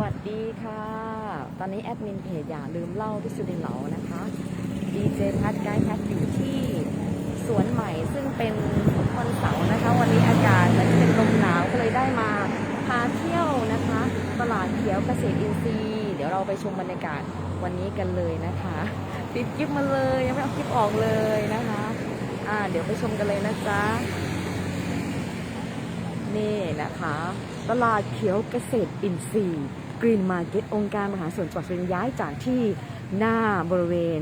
วัสดีค่ะ ตอนนี้แอดมินเพจอย่าลืมเล่าที่สุดินเหลานะคะดีเจพัดไกด์พัดอยู่ที่สวนใหม่ซึ่งเป็นวันเสาร์นะคะ วันนี้อากาศมันจะเป็นลมหนาวก็เลยได้มาพาเที่ยวนะคะ ตลาดเขียวเกษตรอินทรีย์ เดี๋ยวเราไปชมบรรยากาศวันนี้กันเลยนะคะ ติดกิฟมาเลยยังไม่เอากิฟออกเลยนะคะอ่าเดี๋ยวไปชมกันเลยนะจ๊ะนี่นะคะ ตลาดเขียวเกษตรอินทรีย์ กรีนมาร์เก็ตองค์การมหาส่วนจังหวัดสุรินทร์ย้ายจากที่หน้าบริเวณ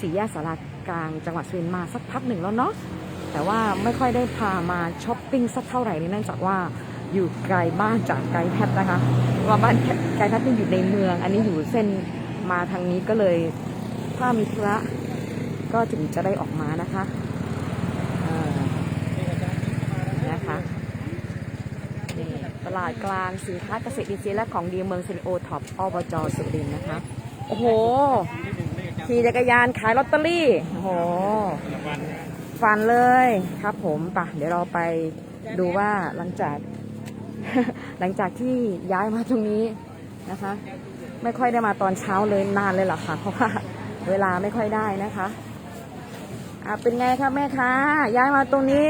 สี่แยกสารากลางจังหวัดสุรินทร์มาสักพักหนึ่งแล้วเนาะแต่ว่าไม่ค่อยได้พามาช้อปปิ้งสักเท่าไหร่นี่เนื่องจากว่าอยู่ไกลบ้านจากไกลแพทนะคะว่าบ้านไกลแพทย์นี่อยู่ในเมือง อันนี้อยู่เส้นมาทางนี้ก็เลยถ้ามีธุระก็ถึงจะได้ออกมานะคะนะคะ ลาดกลางสินค้าเกษตรอินทรีย์และของดีเมืองสิริโอท็อปอบจสุรินทร์นะคะ โอ้โห ขี่จักรยานขายลอตเตอรี่ โอ้โหฟันเลยครับผมปะเดี๋ยวเราไปดูว่าหลังจาก หลังจากที่ย้ายมาตรงนี้นะคะ ไม่ค่อยได้มาตอนเช้าเลยนานเลยหรอคะเพราะว่าเวลาไม่ค่อยได้นะคะอะเป็นไงครับแม่ค้าย้ายมาตรงนี้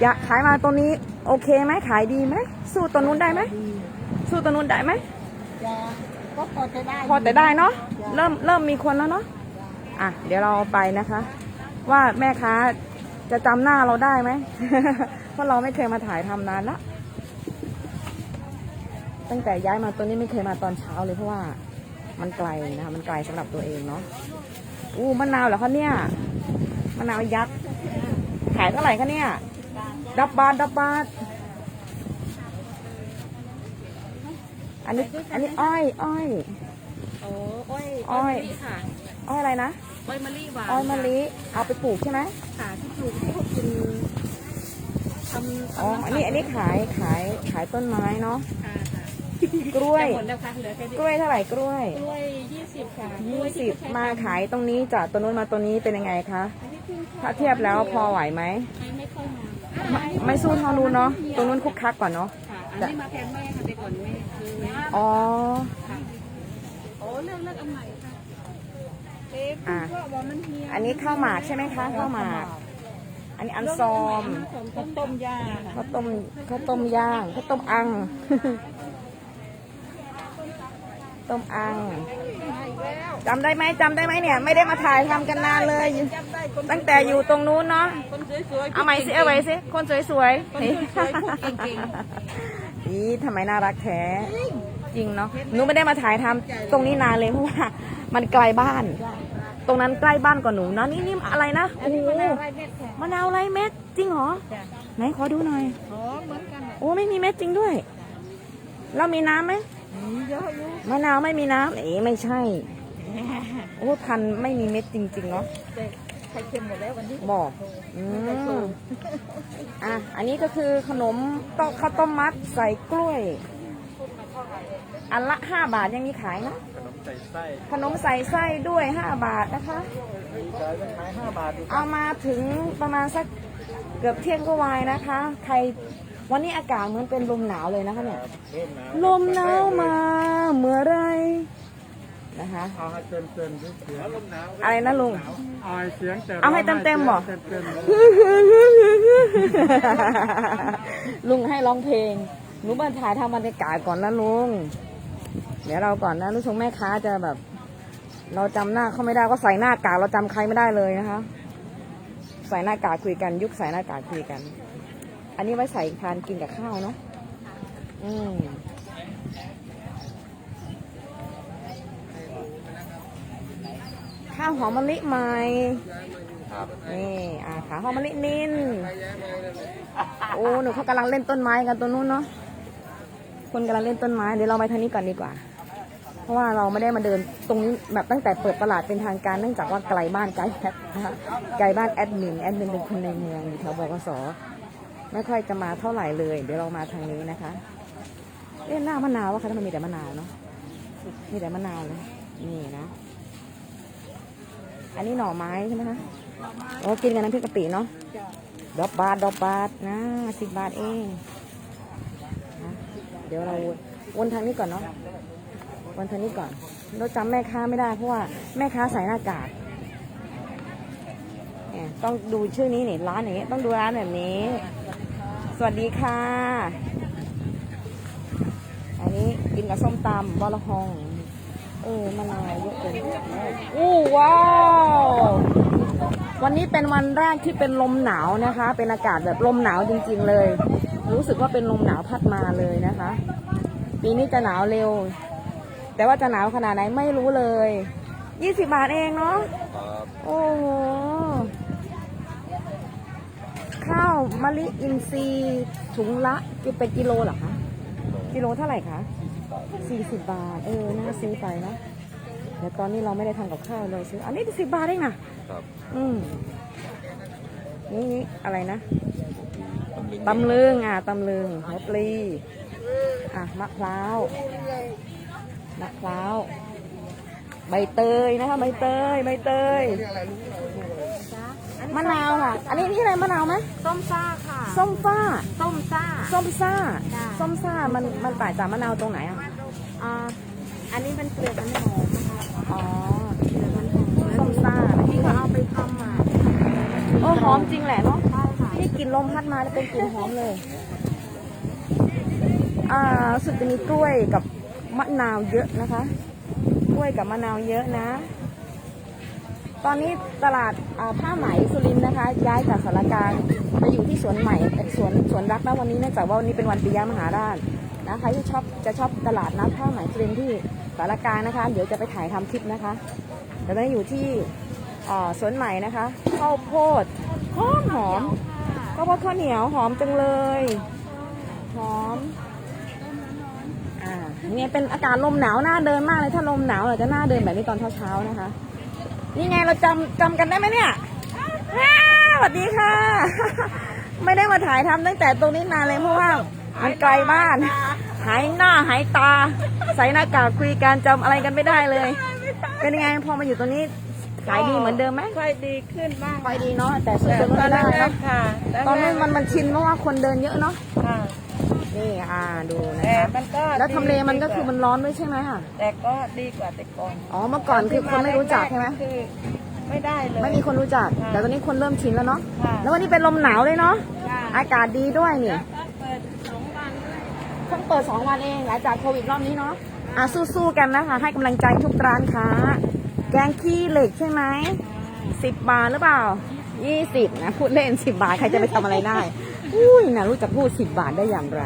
อยากขายมาตรงนี้ โอเคไหมขายดีไหมสู้ตัวนู้นได้ไหมสู้ตัวนู้นได้ไหมจะก็พอจะได้พอแต่ได้เนาะเริ่มเริ่มมีคนแล้วเนาะอะเดี๋ยวเราไปนะคะ ว่าแม่ค้าจะจำหน้าเราได้ไหม เพราะเราไม่เคยมาถ่ายทำนานละตั้งแต่ย้ายมาตัวนี้ไม่เคยมาตอนเช้าเลยเพราะว่ามันไกลนะคะมันไกลสำหรับตัวเองเนาะอู้มะนาวเหรอคะเนี่ยมะนาวยักษ์ขายเท่าไหร่คะเนี่ย ดับบาทดับบาทอันนี้ อันนี้อ้อย อ้อย โอ้อ้อยอ้อย มะลิค่ะอ้อยอะไรนะ อ้อยมะลิหวานอ้อยมะลิ เอาไปปลูกใช่ไหมค่ะที่ปลูกที่พวกกินทำอ๋อ อันนี้ อันนี้ขาย ขาย ขายต้นไม้เนาะ ค่ะค่ะกล้วย จะหมดแล้วค่ะเหลือแค่นี้กล้วยเท่าไหร่กล้วยกล้วยยี่สิบค่ะยี่กล้วยสิที่บเขใช้มาทำขายตรงนี้จากตัวนู้นมาตัวนี้เป็นยังไงคะ อันนี้เพิ่งถ้าเทียบแล้วพอไหวไหมไม่ไม่ค่อยมา ไม่ไม่สู้เท่านู้นเนาะ ตรงนู้นคุกคักกว่าเนาะ ค่ะอันนี้มาแทนแม่ค่ะแต่ก่อนแม่คือแม่อ๋อค่ะโอ้เรื่องเรื่องอันใหม่ค่ะเอ๊ะอะก็บอกมันเฮียอันนี้ข้าวหมากใช่ไหมคะข้าวหมาก อันนี้อันซอม ข้าวต้มยาค่ะข้าวต้มข้าวต้มย่างข้าวต้มอัง ต้มอัง จำได้ไหมจำได้ไหมเนี่ย ไม่ได้มาถ่ายทำกันนานเลยจำได้คนตั้งแต่อยู่ตรงนู้นเนาะคนสวยๆเอาใหม่สิเอาใหม่สิคนสวยๆคนสวยๆพูดเก่งอีทำไมน่ารักแท้จริงเนาะหนูไม่ได้มาถ่ายทำตรงนี้นานเลยเพราะว่ามันไกลบ้าน ตรงนั้นใกล้บ้านกว่าหนูนะนี่นี่อะไรนะอันโอ้นี้โหมะนาวไร่เม็ดค่ะมะนาวไรเม็ดจริงเหรอจ้ะไหนขอดูหน่อยอ๋อเหมือนกันอะโอ้ไม่มีเม็ดจริงด้วย แล้วมีน้ำไหมมีเยอะอยู่มะนาวไม่มีน้ำเอ๋ไม่ใช่ โอ้พันธุ์ไม่มีเม็ดจริง ๆ เนาะแต่ไข่เค็มหมดแล้ววันนี้บอกอืมอะ อันนี้ก็คือขนมโต๊ะข้าวต้มมัดใส่กล้วย อันละห้าบาทยังมีขายนะขนมใส่ไส้ด้วยห้าบาทนะคะ เอามาถึงประมาณสักเกือบเที่ยงก็วายนะคะ ใครวันนี้อากาศเหมือนเป็นลมหนาวเลยนะคะเนี่ย ลมหนาวมาเมื่อไร นะคะ เอาให้เต็มเต็มๆเสียงอะไรนะลุง เอาให้เสียงแต่เอาให้เต็มๆเหรอ เต็มเต็มลุงให้ร้องเพลงหนูมาถ่ายทำบรรยากาศก่อนนะลุง เดี๋ยวเราก่อนนะลูกชงแม่ค้าจะแบบ เราจำหน้าเขาไม่ได้ก็ใส่หน้ากากเราจำใครไม่ได้เลยนะคะ ใส่หน้ากากคุยกัน ยุคใส่หน้ากากคุยกัน อันนี้ไว้ใส่ทานกินกับข้าวเนาะอืม ข้าวหอมมะลิใหม่นี่อ่าขาหอมมะลินินโอ้หนูเขากำลังเล่นต้นไม้กันตรงนู้นเนาะคนกำลังเล่นต้นไม้เดี๋ยวเราไปทางนี้ก่อนดีกว่า เพราะว่าเราไม่ได้มาเดินตรงนี้แบบตั้งแต่เปิดตลาดเป็นทางการเนื่องจากว่าไกลบ้านไกลแอดนะคะไกลบ้านแอดมินแอดมินเป็นคนในเมืองอยู่แถวบกสไม่ค่อยจะมาเท่าไหร่เลย เดี๋ยวเรามาทางนี้นะคะเล่นหน้ามะนาวว่าคะทำไมมีแต่มะนาวเนาะมีแต่มะนาวเลยนี่นะ อันนี้หน่อไม้ใช่ไหมคะโอ้กินกับน้ำพริกกะปิเนาะดอกบาทดอกบาทนะสิบบาทเองนะเดี๋ยวเราวนทางนี้ก่อนเนาะวนทางนี้ก่อน เราจำแม่ค้าไม่ได้เพราะว่าแม่ค้าใส่หน้ากากเนี่ยต้องดูชื่อนี้นี่ร้านอย่างเงี้ยต้องดูร้านแบบนี้ สวัสดีค่ะ อันนี้กินกับส้มตำบอละฮอง เออมะนาวเยอะเกินอู้ว้าว วันนี้เป็นวันแรกที่เป็นลมหนาวนะคะ เป็นอากาศแบบลมหนาวจริง ๆเลย รู้สึกว่าเป็นลมหนาวพัดมาเลยนะคะ ปีนี้จะหนาวเร็ว แต่ว่าจะหนาวขนาดไหนไม่รู้เลย20บาทเองเนาะโอ้โหข้าวมะลิอินทรีย์ถุงละเป็นกิโลเหรอคะ กิโลเท่าไหร่คะ 40 บาท เออ น่าซื้อไปเนาะเดี๋ยวตอนนี้เราไม่ได้ทำกับข้าวเลยซื้อ อันนี้สิบบาทเองนะครับอืมนี่นี่อะไรนะตำลึงอะตำลึงหัวปลีอะมะพร้าวมะพร้าวใบเตยนะคะใบเตยใบเตย มะนาวค่ะ อันนี้นี่อะไรมะนาวไหมส้มซ่าค่ะ ส้มฟ้า ส้มซ่า ส้มซ่า จ้ะ ส้มซ่ามันมันต่างจากมะนาวตรงไหนอะ อ่าอันนี้เป็นเปลือกมันหอมนะคะอ๋อ เปลือกมันหอมส้มซ่า ที่เขาเอาไปทำอะโอ้หอมจริงแหละเนาะ ใช่ค่ะนี่กลิ่นลมพัดมาแล้วเป็นกลิ่นหอมเลย อ่ารู้สึกจะมีกล้วยกับมะนาวเยอะนะคะ กล้วยกับมะนาวเยอะนะ ตอนนี้ตลาดผ้าไหมสุรินนะคะ ย้ายจากสารกลารไปอยู่ที่สวนใหม่สวนสวนรักนะวันนี้เนื่องจากว่าวันนี้เป็นวันปิยมหาราชนะครที่ชอบจะชอบตลาดนัดผ้าไหมสุรินที่สารกลารนะคะ เดี๋ยวจะไปถ่ายทำคลิปนะคะแต่ตอนนี้อยู่ที่สวนใหม่นะคะข้าวโพดหอมหอมข้าวโพดข้าวเหนียวหอมจังเลยหอมอ่าเนี่ยเป็นอากาศลมหนาวหน่าเดินมากเลยถ้าลมหนาวเราจะหน่าเดินแบบนี้ตอนเช้าๆนะคะ นี่ไงเราจำจำกันได้ไหมเนี่ยอ้าวสวัสดีค่ะ ไม่ได้มาถ่ายทำตั้งแต่ตรงนี้นานเลยเพราะว่ามันไกลบ้าน หายหน้าหายตา ใส่หน้ากากคุยกันจำอะไรกันไม่ได้เลย เป็นยังไงพอมาอยู่ตรงนี้ขายดีเหมือนเดิมไหมค่อยดีขึ้นบ้างขายดีเนาะแต่สุดจะไม่ได้เนาะค่ะ ตอนนี้มันมันชินเพราะว่าคนเดินเยอะเนาะค่ะ นี่อ่าดูนะแต่คะมันก็แล้วทำเลมันก็คือมันร้อนด้วยใช่ไหมคะแต่ก็ดีกว่าแต่ก่อนอ๋อเมื่อก่อนคือคนไม่รู้จักใช่ไหมคือไม่ได้เลย ไม่มีคนรู้จัก ค่ะแต่ตอนนี้คนเริ่มชินแล้วเนาะค่ะ แล้ววันนี้เป็นลมหนาวเลยเนาะค่ะอากาศดีด้วยนี่เปิดสองวันเพิ่งเปิดสองวันเองหลังจากโควิดรอบนี้เนาะอะสู้ๆกันนะคะ ให้กำลังใจทุกร้านค้า แกงขี้เหล็กใช่ไหมสิบบาทหรือเปล่ายี่สิบนะ พูดเล่นสิบบาท ใครจะไปทำอะไรได้ อุ้ยนะรู้จักพูดสิบบาทได้อย่างไร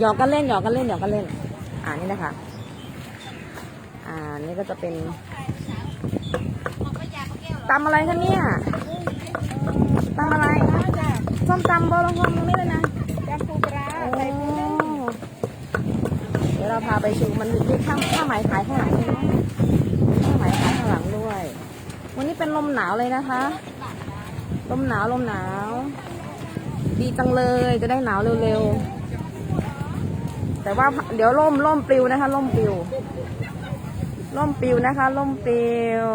หยอกกันเล่นหยอกกันเล่นหยอกกันเล่น อ่านี่นะคะ อ่านี่ก็จะเป็นตำอะไรคะเนี่ยตำอะไรส้มตำบราณตรงนี้เลยนะยำปูปลาใส่ปูนึ่งเดี๋ยวเราพาไปชูมันมีข้างข้างไหมขายข้างหลังด้วยข้างไหมขายข้างหลังด้วย วันนี้เป็นลมหนาวเลยนะคะ ลมหนาวลมหนาว ดีจังเลยจะได้หนาวเร็วๆ แต่ว่าเดี๋ยวล่มล่มปลิวนะคะล่มปลิวล่มปลิวนะคะล่มปลิว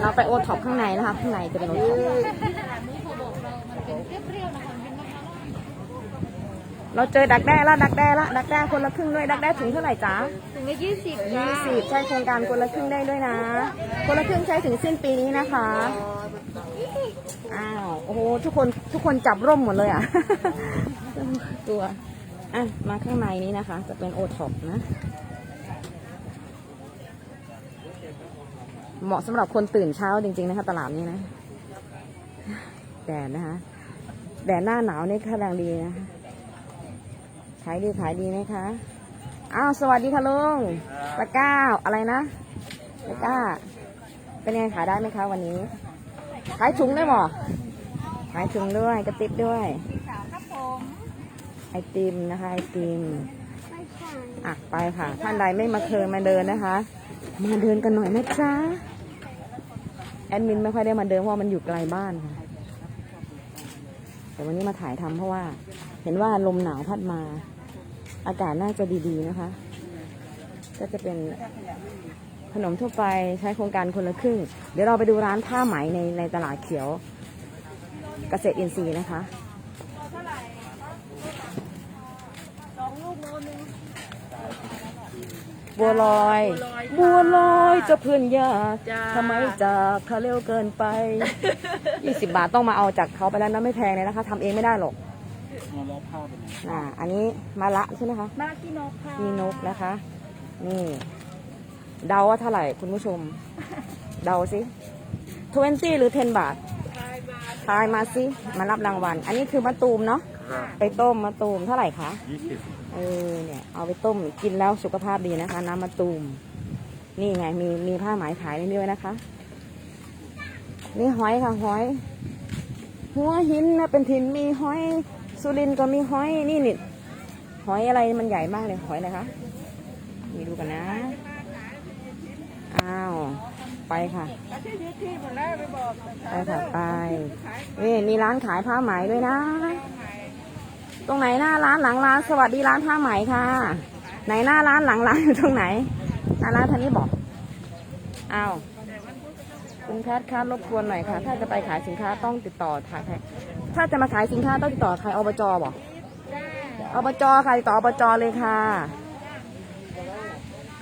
เราไปโอท็อปข้างในนะคะ ข้างในจะเป็นโอท็อป เราเจอดักแด้ละดักแด้ละดักแด้คนละครึ่งด้วยดักแด้ถุงเท่าไหร่จ๊ะถึงละยี่สิบยี่สิบใช้โครงการคนละครึ่งได้ด้วยนะ คนละครึ่งใช้ถึงสิ้นปีนี้นะคะอ้าวโอ้โหทุกคนทุกคนจับร่มหมดเลยอะตัวอะมาข้างในนี้นะคะ จะเป็นโอท็อปนะ เหมาะสำหรับคนตื่นเช้าจริง ๆ นะคะ ตลาดนี้นะแดดนะคะแดดหน้าหนาวนี่กำลังดีนะคะขายดีขายดีไหมคะอ้าวสวัสดีค่ะลุงตะกร้าอะไรนะตะกร้า เป็นยังไงขายได้ไหมคะวันนี้ ขายถุงได้หมอขายถุงด้วยกระติบด้วยครับผมไอติมนะคะไอติมอะไปค่ะ ท่านใดไม่มาเคยมาเดินนะคะ มาเดินกันหน่อยนะจ๊ะแอดมินไม่ค่อยได้มาเดินเพราะว่ามันอยู่ไกลบ้านค่ะแต่วันนี้มาถ่ายทำเพราะว่า เห็นว่าลมหนาวพัดมา อากาศน่าจะดีๆนะคะ ก็จะเป็นขนมทั่วไปใช้โครงการคนละครึ่ง เดี๋ยวเราไปดูร้านผ้าไหมในในตลาดเขียวเกษตรอินทรีย์นะคะบัวลอย บัวลอยจะเพื่อนยากจ้าทำไมจากเขาเร็วเกินไป 20 บาทต้องมาเอาจากเขาไปแล้วนะไม่แพงเลยนะคะทำเองไม่ได้หรอก มาแล้วผ้าเป็นไงอ่าอันนี้มาละใช่ไหมคะ มากี่นกค่ะมีนกนะคะ นี่ เดาว่าเท่าไหร่คุณผู้ชม เดาสิ20หรือ10บาททายมาทายมาสิ มารับรางวัล อันนี้คือมะตูมเนาะครับไปต้มมะตูมเท่าไหร่คะยี่สิบเออเนี่ย เอาไปต้มกินแล้วสุขภาพดีนะคะ น้ำมะตูม นี่ไงมีมีผ้าไหมขายในนี้ด้วยนะคะ นี่หอยค่ะหอย หัวหินนะเป็นถิ่นมีหอย สุรินก็มีหอยนี่นี่หอยอะไรมันใหญ่มากเลยหอยอะไรคะนี่ดูกันนะ อ้าว ไปค่ะ ไปค่ะไปนี่มีร้านขายผ้าไหมด้วยนะ ตรงไหนหน้าร้านหลังร้านสวัสดีร้านผ้าไหมค่ะ ไหนหน้าร้านหลังร้านอยู่ตรงไหนหน้าร้านท่านนี้บอก อ้าวคุณแคทย์คะรบกวนหน่อยค่ะ ถ้าจะไปขายสินค้าต้องติดต่อถ่ายใคร ถ้าจะมาขายสินค้าต้องติดต่อใครอบจบอกอบจค่ะติดต่ออบจเลยค่ะ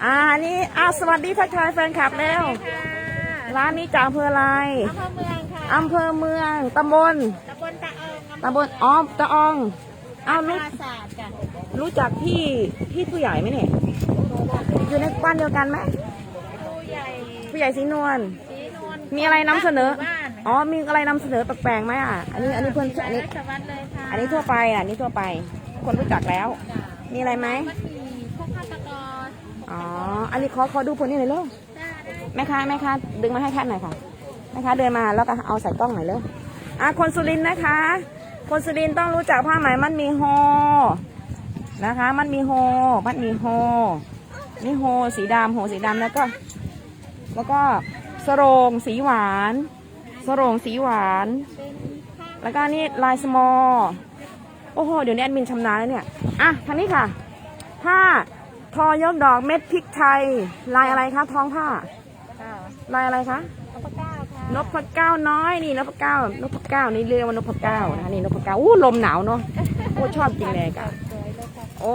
อ่านี่อ้าวสวัสดีทักทายแฟนคลับแล้ว ร้านนี้จากอำเภออะไรอำเภอเมืองค่ะอำเภอเมืองตำบลตำบลตะเอิงตำบลอ้อมตะอองอ้าวปรู้ราสาทจ้ะรู้จักพี่พี่ผู้ใหญ่ไหมเนี่ยอยู่ในบ้านเดียวกันไหมผู้ใหญ่ผู้ใหญ่สีนวลสีนวลมีอะไรนำเสนอ บ้า นอ๋อ มีอะไรนำเสนอแปลกๆไหมอะ อันนี้ อันนี้เพื่อนอันนี้ราชวัตรเลยค่ะอันนี้ทั่วไปอะอันนี้ทั่วไป คนรู้จักแล้วจ้ะมีอะไรไหมมันมีพวกฆาตกรอ๋อ อันนี้ขอขอดูผลนี่หน่อยเร็วจ้าได้แม่ค้าแม่ค้าดึงมาให้แค่หน่อยค่ะ แม่ค้าเดินมาแล้วก็เอาใส่กล้องหน่อยเร็ว อะ คนสุรินทร์นะคะ คนสุรินทร์ต้องรู้จักผ้าไหมมันมีโฮนะคะ มันมีโฮมันมีโฮนี่โฮสีดำโฮสีดำแล้วก็ แล้วก็สโรงสีหวาน สโรงสีหวานเป็นผ้าแล้วก็นี่ลายสมอ โอ้โห เดี๋ยวนี้แอดมินชำนาญแล้วเนี่ย อะทางนี้ค่ะ ผ้าทอยกดอกเม็ดพริกไทย ลายอะไรคะท้องผ้าค่ะลายอะไรคะอัปปะเก้าค่ะนพเก้าน้อยนี่นพเก้านพเก้านี่เรียกว่านพเก้านะคะนี่นพเก้าอู้ลมหนาวเนาะโอ้ชอบจริงเลยกะสวยเลยค่ะโอ้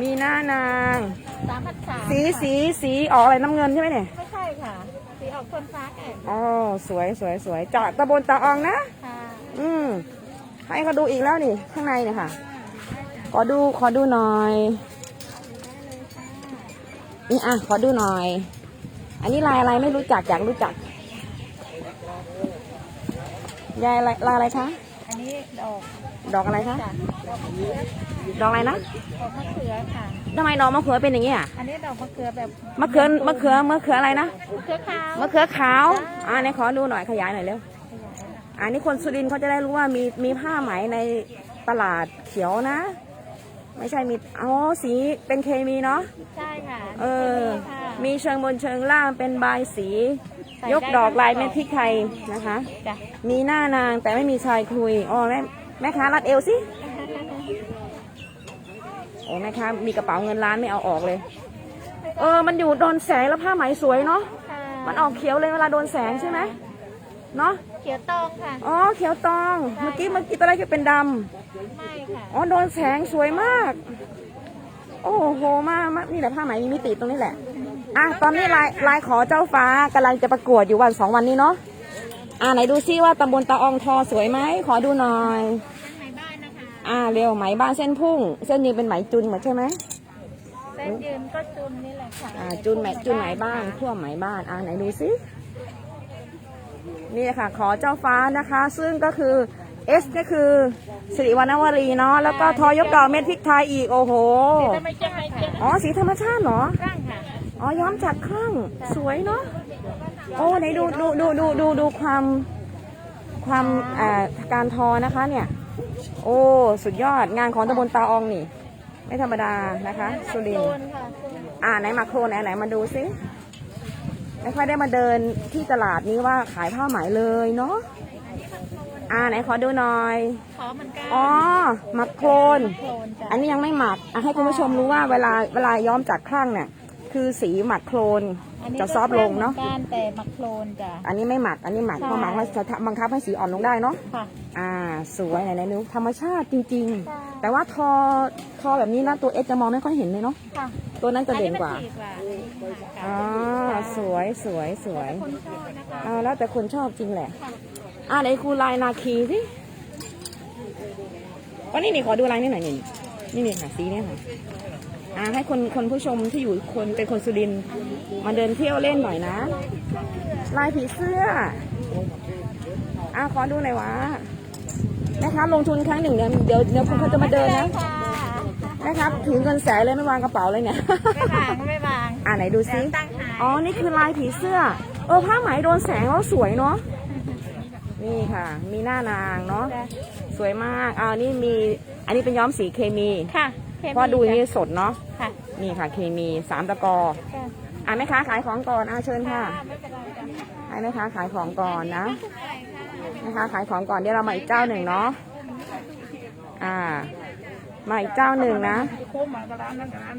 มีหน้านางจ้ะมีหน้านางสามพันสามสีสีสีออกอะไรน้ำเงินใช่ไหมเนี่ยไม่ใช่ค่ะสี ออกคนฟ้าแก่อ๋อสวยสวยสวยจากตะบนตะอองนะ ค่ะอืมให้เขาดูอีกแล้วนี่ ข้างในเนี่ยค่ะ ขอดูขอดูหน่อย นี่อะขอดูหน่อย อันนี้ลายอะไรไม่รู้จักอยากรู้จักยายอะไรลายอะไรคะ อันนี้ดอก ดอกอะไรคะ จ้ะดอกมะเขือดอกอะไรนะดอกมะเขือค่ะ ทำไมดอกมะเขือเป็นอย่างนี้อะอันนี้ดอกมะเขือแบบมะเขือมะเขือมะเขืออะไรนะ มะเขือขาวมะเขือขาว อ่าไหนขอดูหน่อยขยายหน่อยเร็ว อันนี้คนสุรินทร์เขาจะได้รู้ว่ามีมีผ้าไหมในตลาดเขียวนะ ไม่ใช่มี อ๋อ สีเป็นเคมีเนาะ ใช่ค่ะเออค่ะมีเชิงบนเชิงล่างเป็นใบายสีใส่ยกดอกลายเม็ดพริกไทยนะคะ จ้ะมีหน้านางแต่ไม่มีชายคุย อ๋อแม่ แม่ค้ารัดเอวสิ โอ้แม่ค้ามีกระเป๋าเงินล้านไม่เอาออกเลย เออ มันอยู่โดนแสงแล้วผ้าไหมสวยเนาะค่ะมันออกเขียวเลยเวลาโดนแสงใช่ไหมเนาะ เขียวตองค่ะ อ๋อ เขียวตอง เมื่อกี้เมื่อกี้ตอนแรกจะเป็นดำไม่ค่ะอ๋อ โดนแสงสวยมาก โอ้โห มากมากนี่แหละผ้าไหมมีมิติตรงนี้แหละ อะ ตอนนี้ลายลายขอเจ้าฟ้ากำลังจะประกวดอยู่วันสองวันนี้เนาะ อ่าไหนดูซิว่าตำบลตาอองทอสวยไหมขอดูหน่อยข้างในบ้านนะคะอ่าเร็วไหมบ้านเส้นพุ่ง เส้นนี้เป็นไหมจุนเหมือนใช่ไหมเส้นยืนก็จุนนี่แหละค่ะอ่าจุนไหมจุนไหมบ้านขั้วไหมบ้านอ่าไหนดูซินี่ค่ะ ขอเจ้าฟ้านะคะ ซึ่งก็คือ S ก็คือสิริวรรณวรีเนาะแล้วก็ทอยกดอกเม็ดพริกไทยอีกโอ้โหจะไม่จะไม่จะอ๋อสีธรรมชาติเหรอร่างค่ะอ๋อย้อมจากข้างสวยเนาะ โอ้ไหนดูดูดูดูดูดูความความอ่าการทอนะคะเนี่ย โอ้สุดยอดงานของตำบลตาอองนี่ ไม่ธรรมดานะคะ สุรินทโซร์นค่ะโซนอ่าไหนมาโครไหนไหนมาดูซิไม่ค่อยได้มาเดินที่ตลาดนี้ว่าขายผ้าไหมเลยเนาะอ่าไหนขอดูหน่อยขอเหมือนกันอ๋อหมักโครนโคลนจ้ะอันนี้ยังไม่หมักอะให้คุณผู้ชมรู้ว่าเวลาเวลาย้อมจากครั่งเนี่ย คือสีหมักโครนอันนี้ จะซอฟต์ลงเนาะก็แป้หมือแต่หมักโคลนจ้ะ อันนี้ไม่หมัก อันนี้หมักใช่ พอหมักแล้วจะบังคับให้สีอ่อนลงได้เนาะ ค่ะ อ่า สวยไหนๆดูธรรมชาติจริง ใช่ ๆ แต่ว่าทอทอแบบนี้นะตัวเอสจะมองไม่ค่อยเห็นเลยเนาะ ค่ะตัวนั้นจะเด่นกว่า อันนี้มันถี่กว่าอ่าสวยสวยสวยคนชอบนะคะอ่าแล้วแต่คนชอบจริงแหละ อ่าไหนครูลายนาคีสิวันนี้นี่ขอดูลายนี่หน่อยนี่นี่นี่ค่ะสีเนี่ยค่ะ อ่าให้คนคนผู้ชมที่อยู่คนเป็นคนสุรินทร์มาเดินเที่ยวเล่นหน่อยนะ ลายผีเสื้ออ่าขอดูหน่อยวะนะคะลงทุนครั้งหนึ่งเดี๋ยวเดี๋ยวเดี๋ยวคนเขาจะมาเดินนะค่ะนะครับถือเงินแสนเลยไม่วางกระเป๋าเลยเนี่ยไม่บางไม่บางอ่าไหนดูซิตั้งหายอ๋อนี่คือลายผีเสื้อ เออผ้าไหมโดนแสงแล้วสวยเนาะนี่ค่ะ มีหน้านางเนาะจ้ะสวยมากอ่านี่มีอันนี้เป็นย้อมสีเคมีค่ะ เคมีเพราะดูอย่างนี้สดเนาะค่ะ นี่ค่ะ เคมีสามตะกอค่ะอ่าแม่ค้าขายของก่อนอ่าเชิญค่ะไม่เป็นไรจ้ะให้แม่ค้าขายของก่อนนะแม่ค้าขายของก่อนเดี๋ยวเรามาอีกเจ้าหนึ่งเนาะอ่า มาอีกเจ้าหนึ่งนะ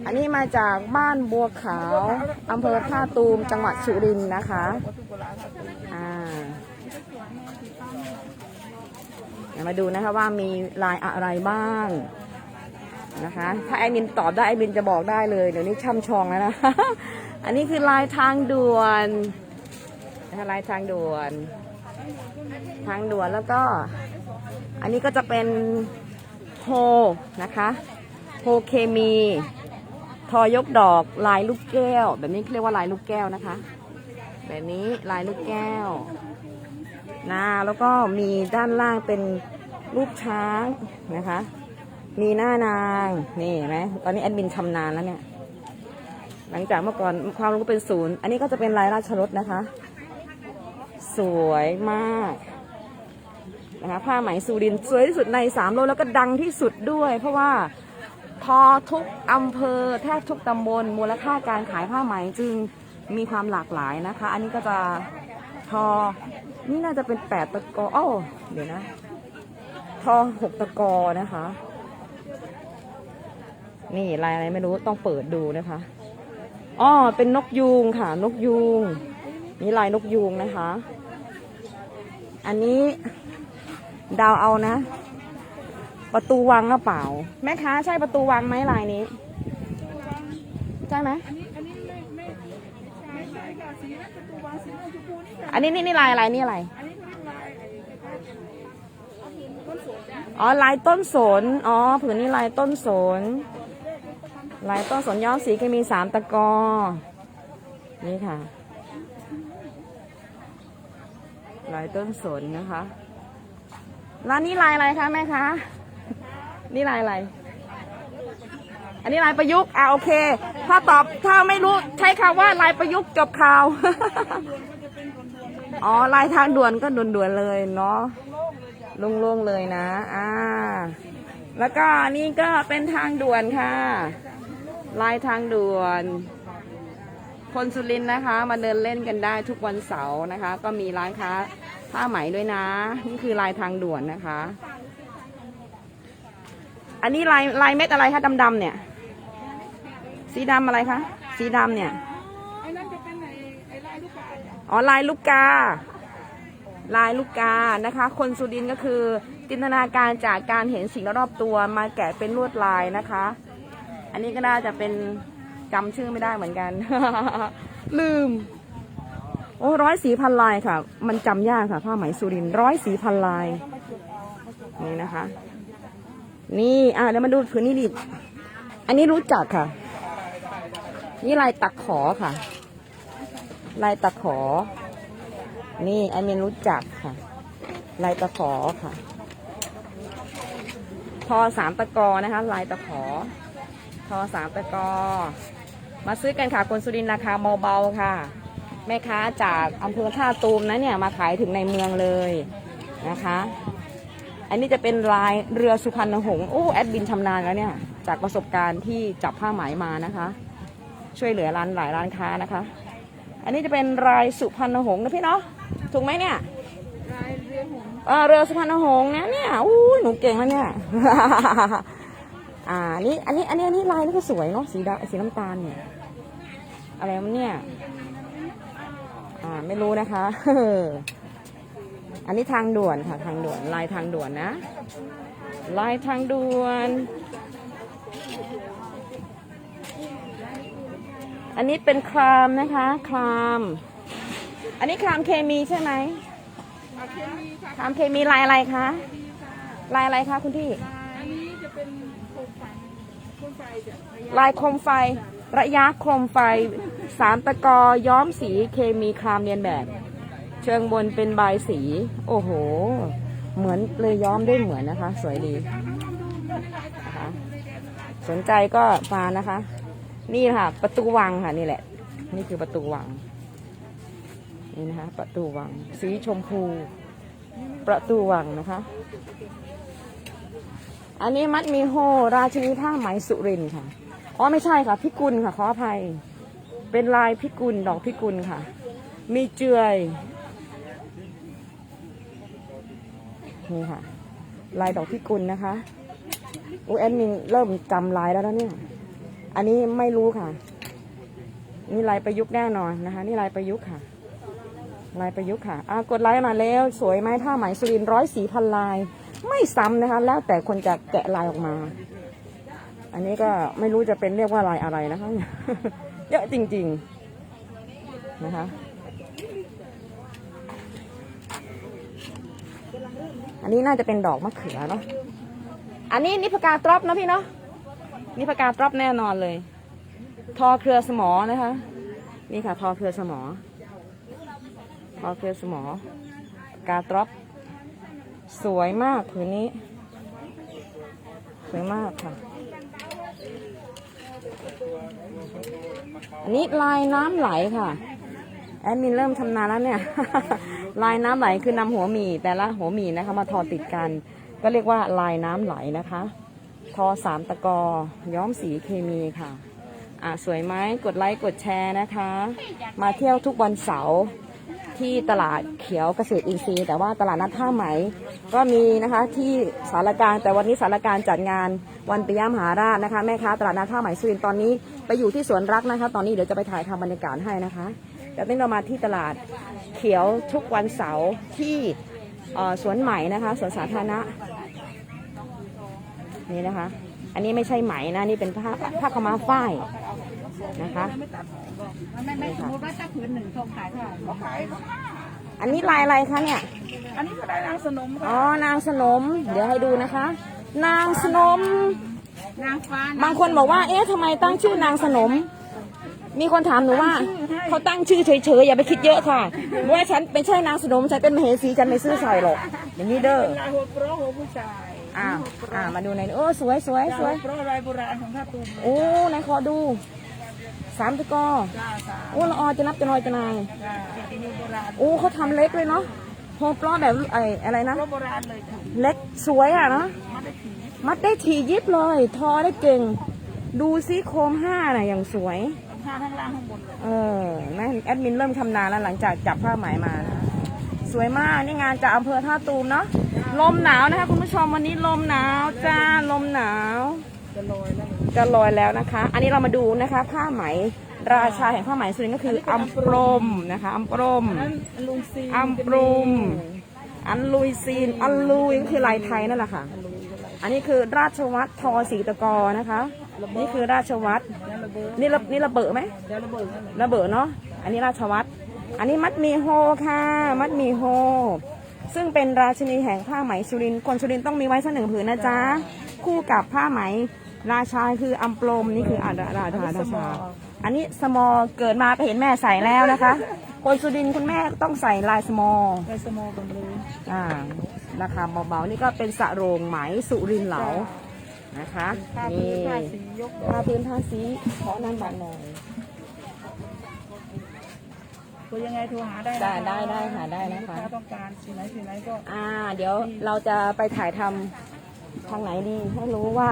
อันนี้มาจากบ้านบัวขาวอำเภอท่าตูมจังหวัดสุรินทร์นะคะอ่าเดี๋ยวมาดูนะคะว่ามีลายอะไรบ้าง นะคะ ถ้าแอดมินตอบได้แอดมินจะบอกได้เลยเดี๋ยวนี้ช่ำชองแล้วนะ อันนี้คือลายทางด่วนนะคะลายทางด่วน ทางด่วนแล้วก็ อันนี้ก็จะเป็นโฮนะคะโฮเคมีทอยกดอกลายลูกแก้ว แบบนี้เรียกว่าลายลูกแก้วนะคะ แบบนี้ลายลูกแก้วนะแล้วก็มีด้านล่างเป็นรูปช้างนะคะ มีหน้านาง นี่เห็นไหมตอนนี้แอดมินชำนาญแล้วเนี่ย หลังจากเมื่อก่อนความรู้เป็นศูนย์ อันนี้ก็จะเป็นลายราชรถนะคะ สวยมากนะคะผ้าไหมสุรินสวยที่สุดในสามโลกแล้วก็ดังที่สุดด้วย เพราะว่าทอทุกอำเภอแทบทุกตำบล มูลค่าการขายผ้าไหมจึงมีความหลากหลายนะคะ อันนี้ก็จะทอ นี่น่าจะเป็นแปดตะกออ้าวเดี๋ยวนะ ทอหกตะกอนะคะ นี่ลายอะไรไม่รู้ต้องเปิดดูนะคะอ๋อเป็นนกยูงค่ะ นกยูงนี่ลายนกยูงนะคะ อันนี้ดาวเอานะ ประตูวังหรือเปล่า แม่ค้าใช่ประตูวังไหมลายนี้ใช่ไหมอันนี้นี่นี่ลายอะไรนี่อะไรอ๋อลายต้นสน อ๋อผืนนี้ลายต้นสน ลายต้นสนย้อมสีเคมีสามตะกอ นี่ค่ะ ลายต้นสนนะคะ ร้านนี้ลายอะไรคะแม่คะ นี่ลายอะไร อันนี้ลายประยุกต์ อะโอเค ถ้าตอบถ้าไม่รู้ใช้คำว่าลายประยุกต์จบข่าว อ๋อลายทางด่วนก็ด่วนๆเลยเนาะโล่งๆเลยนะ อ่า แล้วก็นี่ก็เป็นทางด่วนค่ะ ลายทางด่วน คนสุรินนะคะ มาเดินเล่นกันได้ทุกวันเสาร์นะคะ ก็มีร้านค้าผ้าไหมด้วยนะ นี่คือลายทางด่วนนะคะ อันนี้ลายลายเม็ดอะไรคะดำๆเนี่ย สีดำอะไรคะ สีดำเนี่ยอ๋อลายลูกกาลายลูกกานะคะ คนสุรินก็คือจินตนาการจากการเห็นสิ่งรอบตัวมาแกะเป็นลวดลายนะคะ อันนี้ก็น่าจะเป็นจำชื่อไม่ได้เหมือนกัน ลืม โอ้ร้อยสีพันลายค่ะ มันจำยากค่ะผ้าไหมสุรินทร์ร้อยสีพันลาย นี่นะคะ นี่อะเดี๋ยวมาดูผืนนี้ดิอันนี้รู้จักค่ะ นี่ลายตักขอค่ะ ลายตะขอ นี่ไอเมนรู้จักค่ะ ลายตะขอค่ะทอสามตะกอนะคะ ลายตะขอ ทอสามตะกอ มาซื้อกันค่ะคนสุรินทร์ราคาเบาๆค่ะ แม่ค้าจากอำเภอท่าตูมนะเนี่ยมาขายถึงในเมืองเลยนะคะ อันนี้จะเป็นลายเรือสุพรรณหงษ์โอ้แอดบินชำนาญแล้วเนี่ยจากประสบการณ์ที่จับผ้าไหมมานะคะ ช่วยเหลือร้านหลายร้านค้านะคะ อันนี้จะเป็นลายสุพรรณหงษ์นะพี่เนาะถูกไหมเนี่ยลายเรือหงส์เออเรือสุพรรณหงษ์นะเนี่ยอู้ยหนูเก่งแล้วเนี่ย อ่านี่อันนี้ อันนี้ อันนี้ลายนี่ก็สวยเนาะ สีดำสีน้ำตาลเนี่ย อะไรมันเนี่ย อ่า ไม่รู้นะคะ อันนี้ทางด่วนค่ะ ทางด่วน ลายทางด่วนนะ ลายทางด่วน อันนี้เป็นครามนะคะ คราม อันนี้ครามเคมีใช่ไหมครามเคมีลายอะไรคะ ลายอะไรคะคุณพี่ อันนี้จะเป็น ลายโคมไฟ ระยะโคมไฟ สามตะกอย้อมสีเคมีครามเรียนแบบ เชิงบนเป็นใบสี โอ้โห เหมือนเลยย้อมได้เหมือนนะคะ สวยดีนะคะสนใจก็มานะคะ นี่ค่ะ ประตูวังค่ะนี่แหละ นี่คือประตูวัง นี่นะคะ ประตูวัง สีชมพู ประตูวังนะคะ อันนี้มัดมีโฮราชินีผ้าไหมสุรินค่ะ อ๋อไม่ใช่ค่ะ พิกุลค่ะขออภัย เป็นลายพิกุลดอกพิกุลค่ะ มีเจือยนี่ค่ะ ลายดอกพิกุลนะคะอูแอดมินเริ่มจำลายแล้วนะเนี่ย อันนี้ไม่รู้ค่ะ นี่ลายประยุกต์แน่นอนนะคะ นี่ลายประยุกต์ค่ะ ลายประยุกต์ค่ะ อ่ากดไลค์มาแล้ว สวยไหมผ้าไหมสุรินร้อยสีพันลาย ไม่ซ้ำนะคะ แล้วแต่คนจะแกะลายออกมา อันนี้ก็ไม่รู้จะเป็นเรียกว่าลายอะไรนะคะ เยอะจริง ๆ นะคะ อันนี้น่าจะเป็นดอกมะเขือเนาะ อันนี้นิพกาตรอปนะพี่เนาะ นิพกาตรอปแน่นอนเลย ทอเครือสมอนะคะ นี่ค่ะ ทอเครือสมอ ทอเครือสมอ กาตรอป สวยมากผืนนี้ สวยมากค่ะ อันนี้ลายน้ำไหลค่ะ แอดมินเริ่มทำนานแล้วเนี่ย ลายน้ำไหลคือนำหัวหมี่แต่ละหัวหมี่นะคะ มาทอติดกัน ก็เรียกว่าลายน้ำไหลนะคะ ทอสามตะกอ ย้อมสีเคมีค่ะอ่าสวยไหมกดไลค์ กดแชร์นะคะ มาเที่ยวทุกวันเสาร์ ที่ตลาดเขียวเกษตรอินทรีย์แต่ว่าตลาดนัดท่าไหม ก็มีนะคะที่สารกลารแต่วันนี้สารกลารจัดงานวันปิยมหาราชนะคะแม่ค้าตลาดนัดท่าไหมสุรินตอนนี้ไปอยู่ที่สวนรักนะคะ ตอนนี้เดี๋ยวจะไปถ่ายทำบรรยากาศให้นะคะเดี๋ยวนี้เรามาที่ตลาดเขียวทุกวันเสาร์ที่สวนใหม่นะคะสวนสาธารณะนี่นะคะ อันนี้ไม่ใช่ไหมนะนี่เป็นผ้าผ้าขม้าฝ้าย นะคะไม่ไม่สมมติว่าถ้าผืนหนึ่งทงขายเท่าไหร่เขาขายอันนี้ลายอะไรคะเนี่ย อันนี้ก็ได้นางสนมอ๋อนางสนม เดี๋ยวให้ดูนะคะ นางสนม นางฟ้าบางคนบอกว่า เอ๊ะทำไมตั้งชื่อนางสนม มีคนถามหนูว่า เขาตั้งชื่อเฉยๆอย่าไปคิดเยอะค่ะว่าฉันเป็นใช่นางสนมฉันเป็นมเหสีฉันไม่ซื้อใส่หรอกอย่างนี้เด้อลายหัวโปรหัวผู้ชายอ่าอ่ามาดูในอยโอ้สวยสวยสวยโปรลายโบราณของท่าตูมเลยโอ้ไหนายขอดู สามตะกอจ้าสาโอ้ละออจะนับจะนอยจะนายจ้าที่นี่โบราณโอ้เขาทำเล็กเลยเนาะโฮปล้อแบบไอ้อะไรนะโปรโบราณเลยจ้ะเล็กสวยอะเนาะมาได้ผีมัดได้ถี่ยิบเลย ทอได้เก่ง ดูซิโคมห้าน่ะอย่างสวยข้างข้างล่างข้างบนเลยเออแม่แอดมินเริ่มทำนานแล้วหลังจากจับผ้าไหมมานะสวยมากนี่งานจากอำเภอท่าตูมเนาะลมหนาวนะคะคุณผู้ชมวันนี้ลมหนาวจ้าลมหนาว จะลอยแล้วจะลอยแล้วนะคะ อันนี้เรามาดูนะคะ ผ้าไหมราชาแห่งผ้าไหมสุรินทร์ก็คืออัมปรมนะคะอัมปรมนั้นลุงซีอัมปรุมอันลุยซีนอันลุยก็คือลายไทยนั่นแหละค่ะ อันนี้คือราชวัตรทอสีตะกอนะคะ นี่คือราชวัตรแล้วระเบิดนี่ระนี่ระเบิดไหมแล้วระเบิดนั่นแหละระเบิดเนาะอันนี้ราชวัตรอันนี้มัดหมีโฮค่ะ มัดหมีโฮ ซึ่งเป็นราชินีแห่งผ้าไหมสุรินทร์คนสุรินทร์ต้องมีไว้สักหนึ่งผืนนะจ๊ะ คู่กับผ้าไหมราชาคืออัมปรมนี่คืออาราราราราชา อันนี้สมอเกิดมาก็เห็นแม่ใส่แล้วนะคะ คนสุรินทร์คุณแม่ต้องใส่ลายสมอไปสโมกันเลยอ่าราคาเบาๆนี่ก็เป็นสะโรงไหมสุรินทร์เหลานะคะผ้านี่พื้นผ้าสียกผ้าพื้นผ้าสีขอนั่นบัตรหน่อย ตัวยังไงโทรหาได้ได้ได้ได้ค่ะได้นะคะถ้าต้องการสีไหนสีไหนก็อ่า เดี๋ยวเราจะไปถ่ายทำทางไหนดีให้รู้ว่า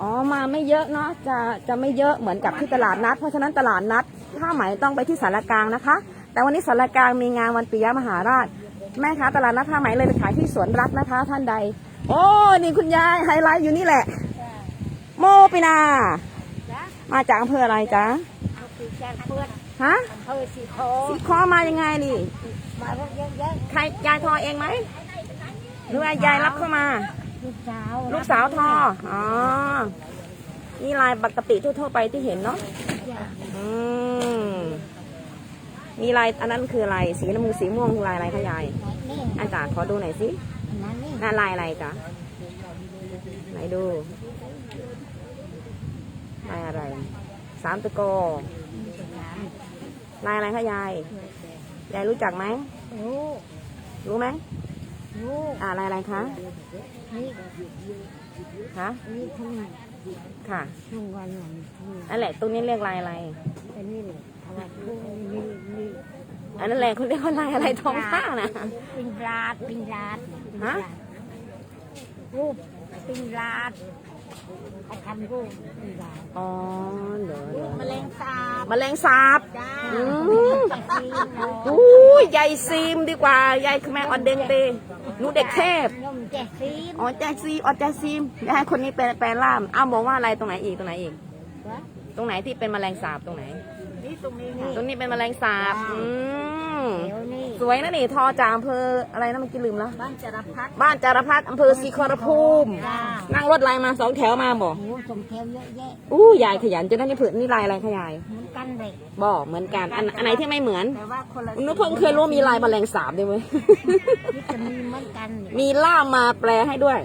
อ๋อมาไม่เยอะเนาะจะจะไม่เยอะเหมือนกับที่ตลาดนัด เพราะฉะนั้นตลาดนัดผ้าไหมต้องไปที่สารกลางนะคะ แต่วันนี้สารกลางมีงานวันปิยมหาราช แม่ค้าตลาดนัดผ้าไหมเลยไปขายที่สวนรักนะคะ ท่านใด โอ้นี่คุณยายไฮไลท์อยู่นี่แหละ โมปินา มาจากอำเภออะไรจ๊ะคือแจ้งเพื่อน ฮะอำเภอสีโคสีคอมายังไงนี่ มารถเยอะใครยายทอเองไหมหรือว่ายายรับเข้ามาๆลูกสาวลูกสาวทอ อ๋อ นี่ลายปกติทั่วๆไปที่เห็นเนาะ อืม มีลายอันนั้นคือลายสีน้ำมือสีม่วงคือลายอะไรคะยายนี่อาจารย์ขอดูหน่อยสินั่นนี่หน้าลายอะไรจ๊ะไหนดูลายอะไร สามตะโกอ ลายอะไรคะยาย ยายรู้จักไหม รู้รู้ไหมรู้อ่าลายอะไรคะ นี่คะ นี่ทุ่งค่ะทุ่งวันหลังทุ่งนั่นแหละตรงนี้เรียกลายอะไร อันนี้เลยทวัดทุ่งนี่นี่อันนั้นแหละเขาเรียกว่าลายอะไรท้องผ้านะปิงลาดปิงลาดฮะ รูปปิงลาด เขาทำรูปปิงลาดอ๋อเหรอเหรอแมลงสาบแมลงสาบ จ้าอืมแจกซีนเนาะอู้ยยายซีมดีกว่ายายแม่ออดเดงเตหนูเด็กเทพนมแจกซีนอ๋อแจกซีออดแจกซีมยายคนนี้เป็นแปลล่ามอ้าวบอกว่าอะไรตรงไหนอีกตรงไหนอีกวะ ตรงไหนที่เป็นแมลงสาบตรงไหน นี่ตรงนี้นี่ ตรงนี้เป็นแมลงสาบอืมเดี๋ยวนี่สวยนะนี่ทอจากอำเภออะไรนะเมื่อกี้ลืมแล้วบ้านจรพัฒน์บ้านจารพัฒน์อำเภอศรีขอรภูมิจ้า นั่งรถไลน์มาสองแถวมาบอกโอ้สมแถวเยอะแยะอู้ยายขยันจนนั่นนี่เผือกนี่ลายอะไรคะยายเหมือนกันเลยบอกเหมือนกันอันอันไหนที่ไม่เหมือนแต่ว่าคนละหนูเพิ่งเคยรู้ว่ามีลายแมลงสาบด้วยเว้ยนี่จะมีเหมือนกันนี่มีล่ามมาแปลให้ด้วย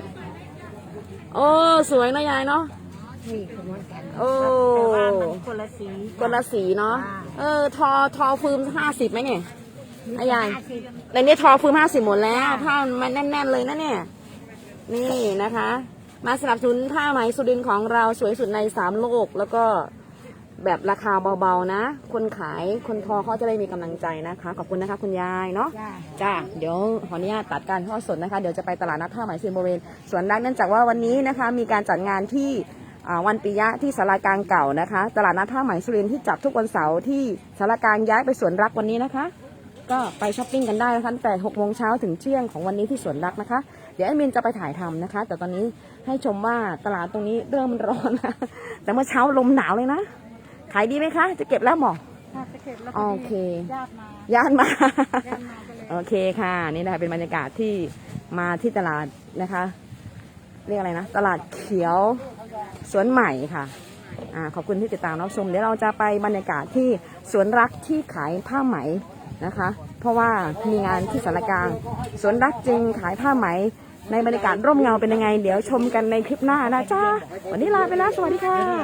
โอ้ สวยนะยายเนาะ นี่ก็เหมือนกัน โอ้แต่ว่ามันคนละสีคนละสีเนาะ เออ ทอ ทอฟืมห้าสิบไหมเนี่ยมีอะยายห้สิบแต่นี่ทอฟืมห้าสิบหมดแล้วผ้ามันแน่น ๆ เลยนะเนี่ย นี่นะคะ มาสนับสนุนผ้าไหมสุรินทร์ของเราสวยสุดในสามโลก แล้วก็แบบราคาเบาๆนะ คนขาย คนทอเขาจะได้มีกำลังใจนะคะ ขอบคุณนะคะคุณยายเนาะจ้าจ้า เดี๋ยวขออนุญาตตัดการทอดสดนะคะ เดี๋ยวจะไปตลาดนัดท่าไหมซีนบริเวณสวนรักเนื่องจากว่าวันนี้นะคะ มีการจัดงานที่อ่า วันปิยะที่สารากลางเก่านะคะ ตลาดนัดท่าไหมสุรินทร์ที่จัดทุกวันเสาร์ที่สารกลางย้ายไปสวนรักวันนี้นะคะ ก็ไปช้อปปิ้งกันได้นะคะตั้งแต่6โมงเช้าถึงเที่ยงของวันนี้ที่สวนรักนะคะ เดี๋ยวแอดมินจะไปถ่ายทำนะคะ แต่ตอนนี้ให้ชมว่าตลาดตรงนี้เริ่มมันร้อนนะแต่เมื่อเช้าลมหนาวเลยนะ ขายดีไหมคะ จะเก็บแล้วหมอถ้าจะเก็บแล้วโอเคญาติมาย่านมาญาติมาก็เลยโอเคค่ะนี่นะคะเป็นบรรยากาศที่มาที่ตลาดนะคะ เรียกอะไรนะ ตลาดเขียว สวนใหม่ค่ะอขอบคุณที่ติดตามรับชม เดี๋ยวเราจะไปบรรยากาศที่สวนรักที่ขายผ้าไหมนะคะ เพราะว่ามีงานที่สารกลางสวนรักจึงขายผ้าไหม ในบรรยากาศร่มเงาเป็นยังไง เดี๋ยวชมกันในคลิปหน้านะจ้าวันนี้ลาไปแล้วสวัสดีค่ะ